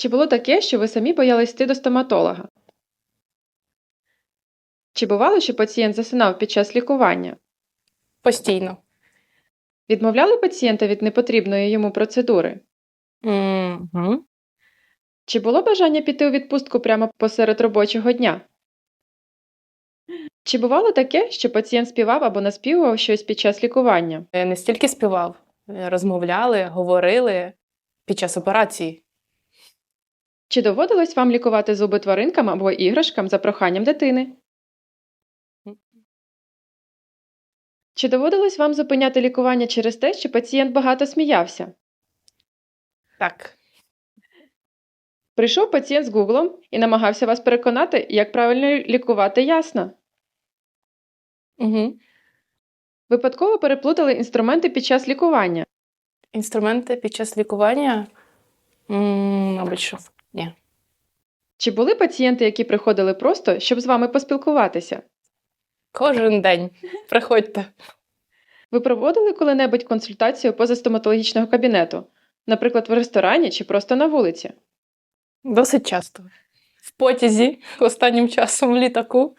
Чи було таке, що ви самі боялись йти до стоматолога? Чи бувало, що пацієнт засинав під час лікування? Постійно. Відмовляли пацієнта від непотрібної йому процедури? Угу. Чи було бажання піти у відпустку прямо посеред робочого дня? Чи бувало таке, що пацієнт співав або наспівував щось під час лікування? Не стільки співав, розмовляли, говорили під час операції. Чи доводилось вам лікувати зуби тваринкам або іграшкам за проханням дитини? Чи доводилось вам зупиняти лікування через те, що пацієнт багато сміявся? Так. Прийшов пацієнт з Гуглом і намагався вас переконати, як правильно лікувати ясно. Угу. Випадково переплутали інструменти під час лікування. Інструменти під час лікування. Мабуть, що. Ні. Чи були пацієнти, які приходили просто, щоб з вами поспілкуватися? Кожен день. Приходьте. Ви проводили коли-небудь консультацію поза стоматологічного кабінету, наприклад, в ресторані чи просто на вулиці? Досить часто. В потязі, останнім часом в літаку.